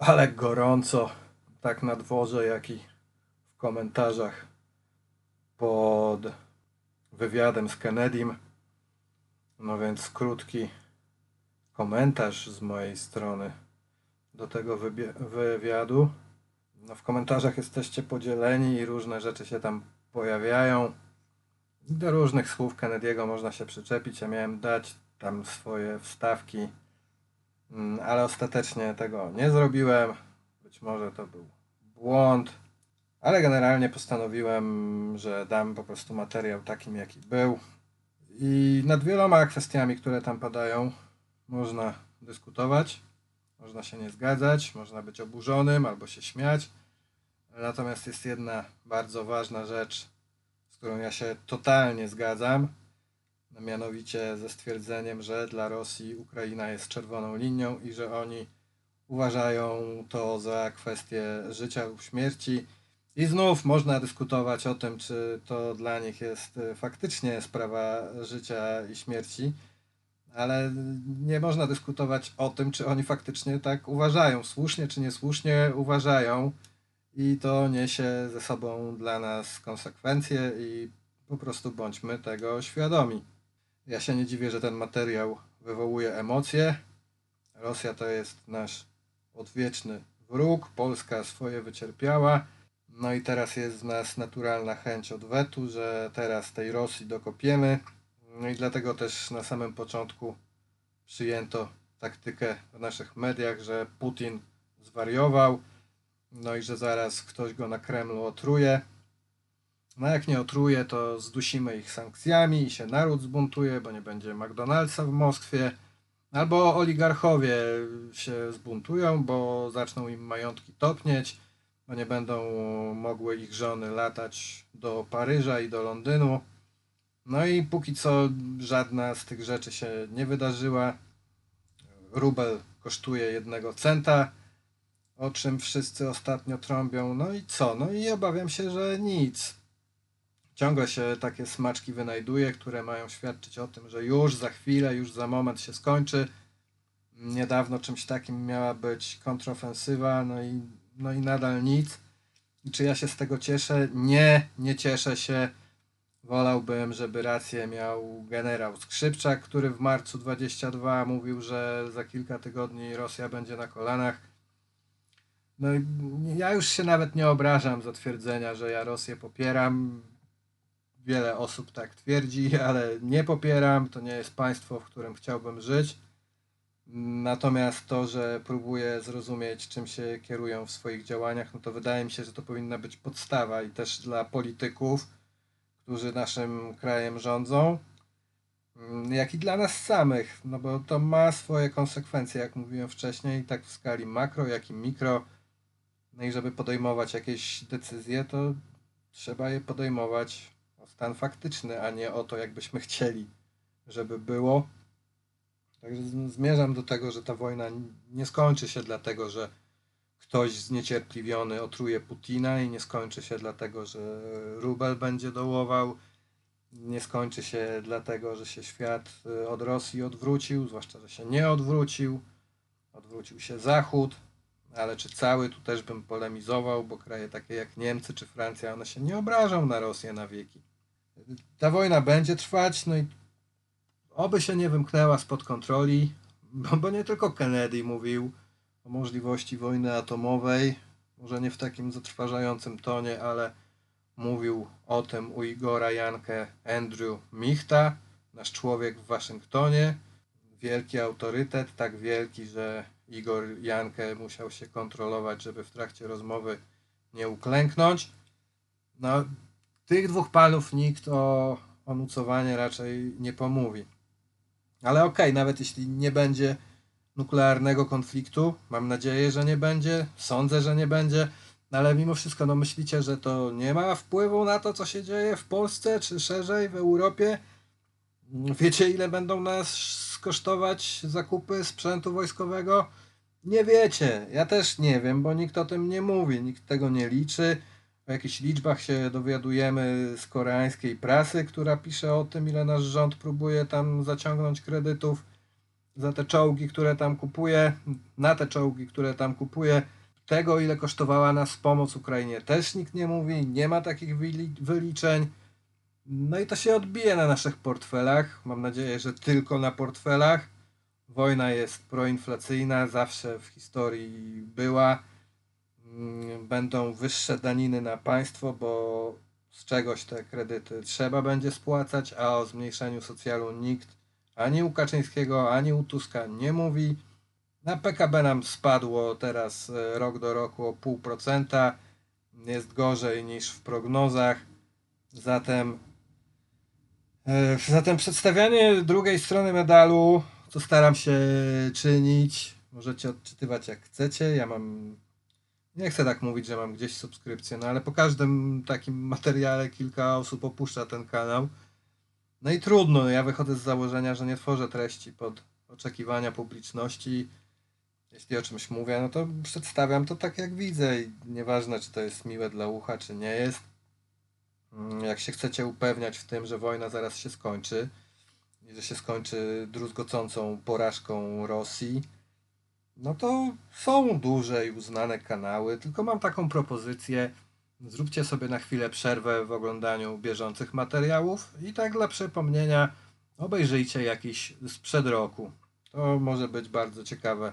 ale gorąco, tak na dworze, jak i w komentarzach pod wywiadem z Kennedym. No więc krótki komentarz z mojej strony do tego wywiadu. No w komentarzach jesteście podzieleni i różne rzeczy się tam pojawiają. Do różnych słów Kennedy'ego można się przyczepić. Ja miałem dać tam swoje wstawki, ale ostatecznie tego nie zrobiłem. Być może to był błąd, ale generalnie postanowiłem, że dam po prostu materiał takim, jaki był. I nad wieloma kwestiami, które tam padają, można dyskutować, można się nie zgadzać, można być oburzonym albo się śmiać. Natomiast jest jedna bardzo ważna rzecz, z którą ja się totalnie zgadzam, mianowicie ze stwierdzeniem, że dla Rosji Ukraina jest czerwoną linią i że oni uważają to za kwestię życia lub śmierci. I znów można dyskutować o tym, czy to dla nich jest y, faktycznie sprawa życia i śmierci, ale nie można dyskutować o tym, czy oni faktycznie tak uważają, słusznie czy niesłusznie uważają, i to niesie ze sobą dla nas konsekwencje, i po prostu bądźmy tego świadomi. Ja się nie dziwię, że ten materiał wywołuje emocje. Rosja to jest nasz odwieczny wróg, Polska swoje wycierpiała. No i teraz jest z nas naturalna chęć odwetu, że teraz tej Rosji dokopiemy. No i dlatego też na samym początku przyjęto taktykę w naszych mediach, że Putin zwariował, no i że zaraz ktoś go na Kremlu otruje. No jak nie otruje, to zdusimy ich sankcjami i się naród zbuntuje, bo nie będzie McDonald'sa w Moskwie. Albo oligarchowie się zbuntują, bo zaczną im majątki topnieć, bo nie będą mogły ich żony latać do Paryża i do Londynu. No i póki co żadna z tych rzeczy się nie wydarzyła. Rubel kosztuje jednego centa, o czym wszyscy ostatnio trąbią. No i co? No i obawiam się, że nic. Ciągle się takie smaczki wynajduje, które mają świadczyć o tym, że już za chwilę, już za moment się skończy. Niedawno czymś takim miała być kontrofensywa, no i, no i nadal nic. Czy ja się z tego cieszę? Nie, nie cieszę się. Wolałbym, żeby rację miał generał Skrzypczak, który w marcu 22 mówił, że za kilka tygodni Rosja będzie na kolanach. No i ja już się nawet nie obrażam za twierdzenia, że ja Rosję popieram. Wiele osób tak twierdzi, ale nie popieram. To nie jest państwo, w którym chciałbym żyć. Natomiast to, że próbuję zrozumieć, czym się kierują w swoich działaniach, no to wydaje mi się, że to powinna być podstawa i też dla polityków, którzy naszym krajem rządzą, jak i dla nas samych, no bo to ma swoje konsekwencje, jak mówiłem wcześniej, tak w skali makro, jak i mikro. No i żeby podejmować jakieś decyzje, to trzeba je podejmować stan faktyczny, a nie o to, jakbyśmy chcieli, żeby było. Także zmierzam do tego, że ta wojna nie skończy się dlatego, że ktoś zniecierpliwiony otruje Putina i nie skończy się dlatego, że rubel będzie dołował. Nie skończy się dlatego, że się świat y, od Rosji odwrócił, zwłaszcza, że się nie odwrócił. Odwrócił się Zachód, ale czy cały, tu też bym polemizował, bo kraje takie jak Niemcy czy Francja, one się nie obrażą na Rosję na wieki. Ta wojna będzie trwać, no i oby się nie wymknęła spod kontroli, bo, bo nie tylko Kennedy mówił o możliwości wojny atomowej, może nie w takim zatrważającym tonie, ale mówił o tym u Igora Jankę Andrew Michta, nasz człowiek w Waszyngtonie. Wielki autorytet, tak wielki, że Igor Jankę musiał się kontrolować, żeby w trakcie rozmowy nie uklęknąć. No, tych dwóch panów nikt o, o nucowanie raczej nie pomówi. Ale okej, okay, nawet jeśli nie będzie nuklearnego konfliktu, mam nadzieję, że nie będzie, sądzę, że nie będzie, ale mimo wszystko, no myślicie, że to nie ma wpływu na to, co się dzieje w Polsce, czy szerzej w Europie? Wiecie, ile będą nas kosztować zakupy sprzętu wojskowego? Nie wiecie. Ja też nie wiem, bo nikt o tym nie mówi, nikt tego nie liczy. O jakichś liczbach się dowiadujemy z koreańskiej prasy, która pisze o tym, ile nasz rząd próbuje tam zaciągnąć kredytów za te czołgi, które tam kupuje, na te czołgi, które tam kupuje. Tego, ile kosztowała nas pomoc Ukrainie, też nikt nie mówi, nie ma takich wyli- wyliczeń. No i to się odbije na naszych portfelach. Mam nadzieję, że tylko na portfelach. Wojna jest proinflacyjna, zawsze w historii była. Mm, Będą wyższe daniny na państwo, bo z czegoś te kredyty trzeba będzie spłacać, a o zmniejszeniu socjalu nikt ani u Kaczyńskiego, ani u Tuska nie mówi. Na PKB nam spadło teraz e, rok do roku o 0,5%. Jest gorzej niż w prognozach. Zatem, e, zatem przedstawianie drugiej strony medalu, co staram się czynić, możecie odczytywać jak chcecie. Ja mam nie chcę tak mówić, że mam gdzieś subskrypcję, no ale po każdym takim materiale kilka osób opuszcza ten kanał. No i trudno, ja wychodzę z założenia, że nie tworzę treści pod oczekiwania publiczności. Jeśli o czymś mówię, no to przedstawiam to tak jak widzę i nieważne czy to jest miłe dla ucha, czy nie jest. Mm, Jak się chcecie upewniać w tym, że wojna zaraz się skończy i że się skończy druzgocącą porażką Rosji, no to są duże i uznane kanały, tylko mam taką propozycję. Zróbcie sobie na chwilę przerwę w oglądaniu bieżących materiałów i tak dla przypomnienia obejrzyjcie jakiś sprzed roku. To może być bardzo ciekawe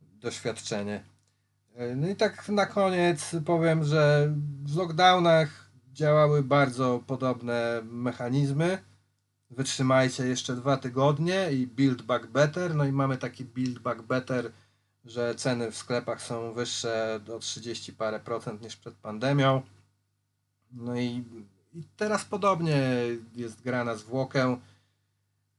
doświadczenie. No i tak na koniec powiem, że w lockdownach działały bardzo podobne mechanizmy. Wytrzymajcie jeszcze dwa tygodnie i build back better. No i mamy taki build back better, że ceny w sklepach są wyższe do 30 parę procent niż przed pandemią. No i, i teraz podobnie jest gra na zwłokę.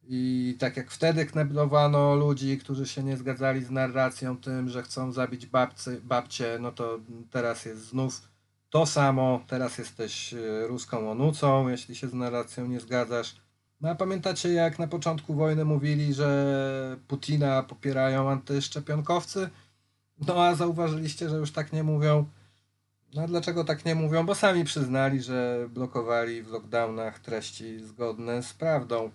I tak jak wtedy kneblowano ludzi, którzy się nie zgadzali z narracją tym, że chcą zabić babcy, babcie, no to teraz jest znów to samo. Teraz jesteś e, ruską onucą, jeśli się z narracją nie zgadzasz. No a pamiętacie jak na początku wojny mówili, że Putina popierają antyszczepionkowcy? No a zauważyliście, że już tak nie mówią. No a dlaczego tak nie mówią? Bo sami przyznali, że blokowali w lockdownach treści zgodne z prawdą.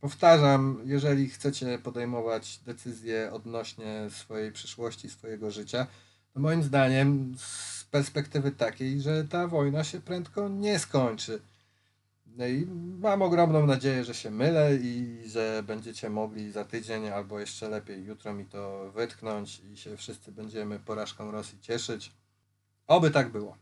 Powtarzam, jeżeli chcecie podejmować decyzje odnośnie swojej przyszłości, swojego życia, to moim zdaniem z perspektywy takiej, że ta wojna się prędko nie skończy. No i mam ogromną nadzieję, że się mylę i że będziecie mogli za tydzień albo jeszcze lepiej jutro mi to wytknąć i się wszyscy będziemy porażką Rosji cieszyć. Oby tak było.